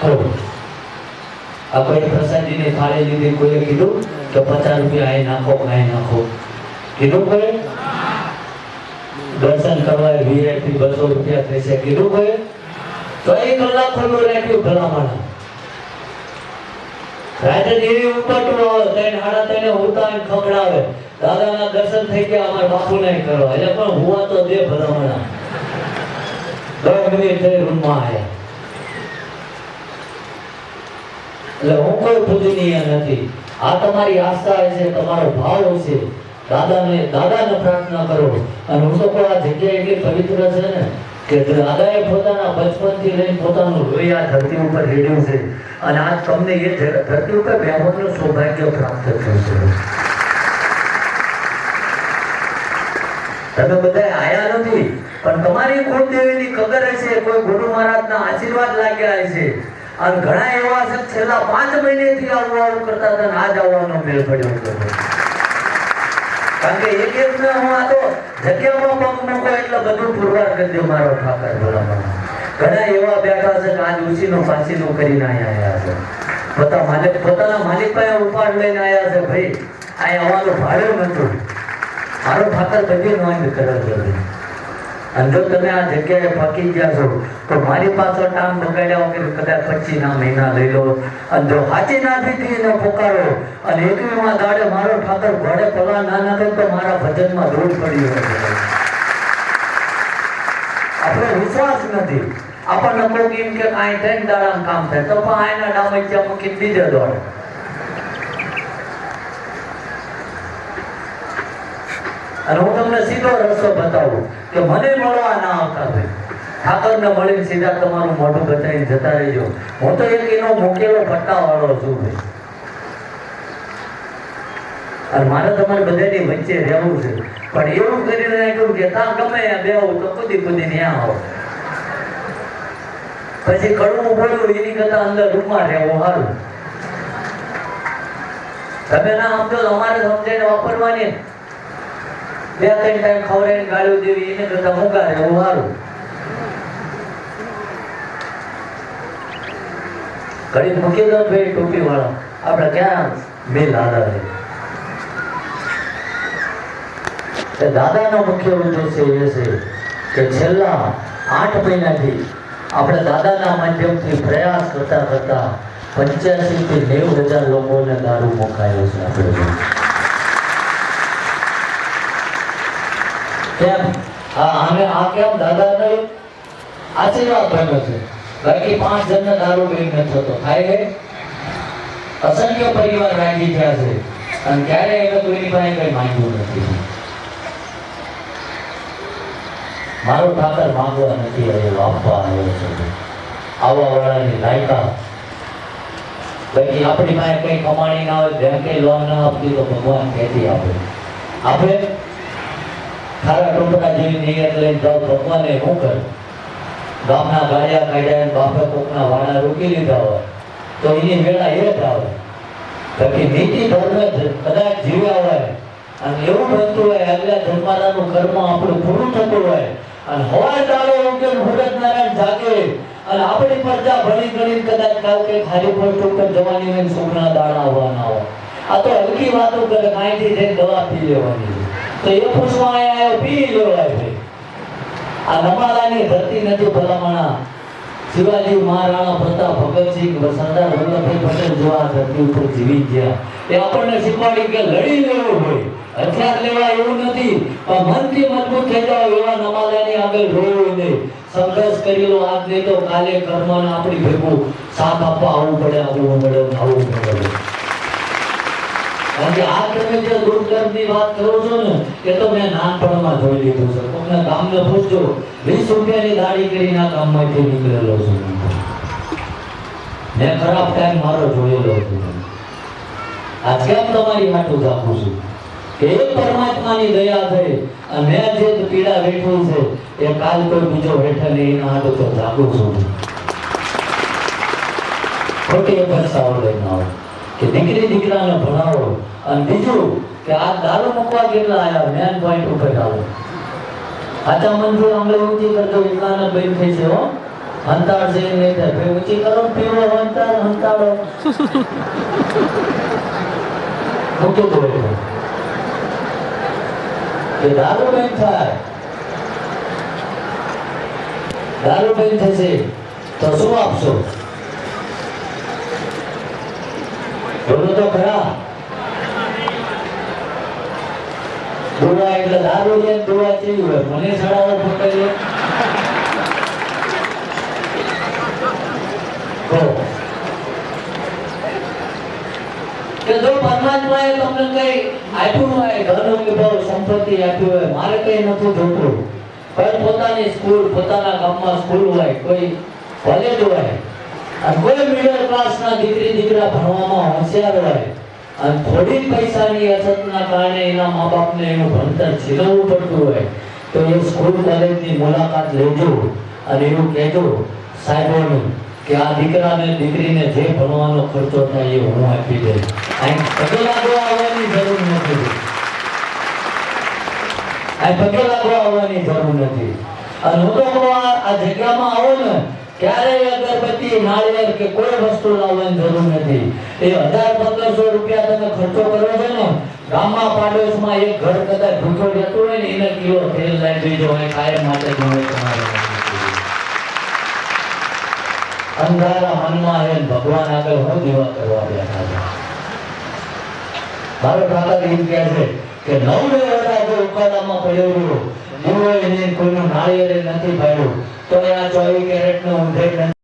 ખરું આ કોઈ પ્રસાદીની થાળી લીધી કોઈએ કીધું કે પચાસ રૂપિયા અહીં નાખો અહીં નાખો. કીધું કોઈ દર્શન કરવા વીઆઈપી બસો રૂપિયા થશે. કીધું કોઈ તો એ કલાક ખુલ્લું રાખ્યું ભલામણ. રાતે દેવી ઉપટું આવે ત્રણ સાડા ત્રણે ખવડાવે. દાદાના દર્શન થઈ ગયા, અમારા નહીં કરવા. એટલે પણ હુવા તો દે ભલામણા. દસ રૂમમાં એટલે હું કોઈ પૂજનીય નથી. આ તમારી આસ્થા છે, તમારો ભાવ છે. દાદાને દાદાને પ્રાર્થના કરો. અને હું તો પણ આ જગ્યા એટલી પવિત્ર છે ને કે દાદાએ પોતાના બચપનથી લઈને પોતાનું લોહી આ ધરતી ઉપર રેડ્યું છે. અને આજ તમને એ ધરતી ઉપર બેહવાનું સૌભાગ્ય પ્રાપ્ત થયું છે. તમે બધા આયા નથી, પણ તમારી કુળદેવીની કદર હશે, કોઈ ગુરુ મહારાજના આશીર્વાદ લાગ્યા હશે. અને ઘણા એવા છે, છેલ્લા પાંચ મહિનેથી આવું આવું કરતા હતા આજ આવવાનો મેળ પડ્યો કારણ કે એક એક ને હું આ તો જગ્યામાં પગ મૂકો એટલે બધું પુરવાર કરી દો મારો ઠાકર ભલામણ. ઘણા એવા બેઠા છે કે આજ ઉછીનું નો કરીને અહીંયા આવ્યા છે. પોતા માલિક, પોતાના માલિક પાસે ઉપાડ લઈને આવ્યા છે, ભાઈ, આ આવવાનું ભાડે નતું મારો ઠાકર બધી નોંધ કરેલ અને જો તમે આ જગ્યાએ ફાકી ગયા છો, તો મારી પાસે ટામ બગાડ્યા વગર કદાચ પચીસ ના મહિના લઈ લો. અને જો હાચી ના દીધી એને પોકારો, અને એકવીમાં દાડે મારો ઠાકર ઘોડે પલા ના નાખે તો મારા ભજનમાં ધૂળ પડી હોય. આપણો વિશ્વાસ નથી. આપણને કોઈ એમ કે કાંઈ ત્રણ દાડા કામ થાય. તો પણ આના ડામચ્યા મૂકી બીજે દોડે. અને હું તમને સીધો રસ્તો બતાવું કે મને મળવા ના આવતા ભાઈ ઠાકરને મળીને સીધા તમારું મોઢું બતાવીને જતા રહેજો. હું તો એક એનો મૂકેલો પટ્ટાવાળો છું ભાઈ. અને મારે તમારે બધાની વચ્ચે રહેવું છે. પણ એવું કરીને નાખ્યું કે ત્યાં ગમે બે બેહું તો કુદી કુદી ત્યાં આવો પછી કડવું બોલવું એની કરતા અંદર રૂમમાં રહેવું સારું તમે ના સમજો અમારે સમજાઈને વાપરવાની. બે ત્રણ ટાઈમ ખવડાવીને ગાળ્યું દેવી એને કરતા મૂકા રહેવું સારું. ઘડી મૂકી દો ભાઈ ટોપી વાળો આપણે ક્યાં મેલ આધાર છે? દાદાનો મુખ્ય ઉદ્દેશ્ય એ છે કે છેલ્લા આઠ મહિનાથી આપણે દાદાના માધ્યમથી પ્રયાસ કરતા કરતા પંચ્યાસી થી નેવું હજાર લોકોને દારૂ મુકાયો છે આપણે. પાંચ જણને દારૂ અસંખ્ય પરિવાર રાજી થયા છે. અને ક્યારે લોકો એની પાસે કઈ માંગ્યું નથી. મારો ઠાકર માંગવા નથી આવ્યો આપવા આવ્યો છે. આવવા વાળાની લાયકા. બાકી આપણી પાસે કઈ કમાણી ના હોય બેંકે લોન ના આપતી તો ભગવાન કહેતી આપે. આપે ખારા ટોપરા જેવી નિયત લઈને જાઓ, ભગવાને શું કરે ગામના ગાયા કાઢ્યા બાપે કોકના વાળા રોકી લીધા હોય, તો એની વેળા એ જ આવે. બાકી નીતિ ધર્મ કદાચ જીવ્યા હોય, અને એવું બનતું હોય આગલા જન્મારાનું કર્મ આપણું પૂરું થતું હોય, અને હવાય તારો ઉગે ભૂરત નારાયણ જાગે, અને આપણી પ્રજા ભણી ગણી કદાચ કાલ કે ખાલી પર ઉપર જવાની હોય સુખના દાણા આવવાના હોય. આ તો હલકી વાતો કરે કાંઈથી જઈને દવા પી લેવાની તો એ પૂછવા આયા આવ્યો, પી લેવાય આ નમાલાની ધરતી નથી ભલામણા. શિવાજી મહારાણા પ્રતાપ ભગતસિંહ સરદાર એ આપણને શીખવાડી લડી લેવું હોય હથિયાર લેવા એવું નથી, પણ મનથી મજબૂત થઈ જાવ એવા નમાલાની આગળ રોવું નહીં સંઘર્ષ કરી લો આજ નહીં તો કાલે કર્મને આપણી ભેગું સાથ આપવા આવવું પડે આવવું પડે આવવું પડે. કે આ તમે જે દુર્ગંધની વાત કરો છો ને, એ તો મેં નાનપણમાં જોઈ લીધું છે. તમને ગામને પૂછજો, વીસ રૂપિયાની દાડી કરીને આ ગામમાંથી નીકળેલો છું. મેં ખરાબ ટાઈમ મારો જોયેલો છું. આજ કેમ તમારી હાટું રાખું છું? કે એ પરમાત્માની દયા થઈ અને મેં જે પીડા વેઠું છે, એ કાલ કોઈ બીજો વેઠે નહીં, એના હાટું તો જાગું છું. ખોટી પૈસા ઓળખ ના હોય. કે દીકરી દીકરાને ભણાવો. અને બીજું કે આ દારૂ મૂકવા કેટલા આવ્યા મેન પોઈન્ટ ઉપર આવો આચા મંજૂર આંગળી ઊંચી કરજો એટલાને બેન થઈ છે, હો. હંતાળ છે ને ભાઈ ઊંચી કરો પીવો હંતાળ, હંતાળો. મૂકી તો. કે દારૂ બેન થાય. દારૂ બેન થશે તો શું આપશો? બોલો તો ખરા. દુવા એટલે દારૂ છે દુવા કેવી હોય. મને સડાવો છે. કહો. કે જો પરમાત્માએ તમને કઈ આપ્યું હોય, ધન વિભવ, સંપત્તિ આપ્યું હોય, મારે કઈ નથી જોતું. પણ પોતાની સ્કૂલ, પોતાના ગામમાં સ્કૂલ હોય, કોઈ કોલેજ હોય કોઈ મિડલ ક્લાસના દીકરી, દીકરા ભણવામાં હોશિયાર હોય અને થોડી પૈસાની અછતના કારણે એના મા બાપને એનું ભણતર છીનવવું પડતું હોય, તો એ સ્કૂલ કોલેજની મુલાકાત લેજો અને એવું કહેજો, સાહેબોને, કે આ દીકરાને, દીકરીને જે ભણવાનો ખર્ચો થાય એ હું આપી દઈશ. અહીં પગે લાગવા આવવાની જરૂર નથી. અહીં પગે લાગવા આવવાની જરૂર નથી. અને હું તો આ જગ્યામાં આવો ને ક્યારેય અગરબત્તી નાળિયેર કે કોઈ વસ્તુ લાવવાની જરૂર નથી. એ હજાર પંદરસો રૂપિયા તમે ખર્ચો કરો છો ને, ગામમાં પાડોશમાં એક ઘર કદાચ ભૂખો રહેતું હોય ને, એને કિલો તેલ લાવી દેજો હોય કાયમ માટે તમારે. અંધારા મનમાં હે ભગવાન આગળ હું દીવા કરવા બેઠા છે. મારો કાકા એમ કહે છે કે નવ વેરા જો ઉકાળામાં પડ્યો રહ્યો એને કોઈનું નાળિયેર નથી ભાડ્યું તો એ આ ચોવીસ કેરેટનો ઊંધે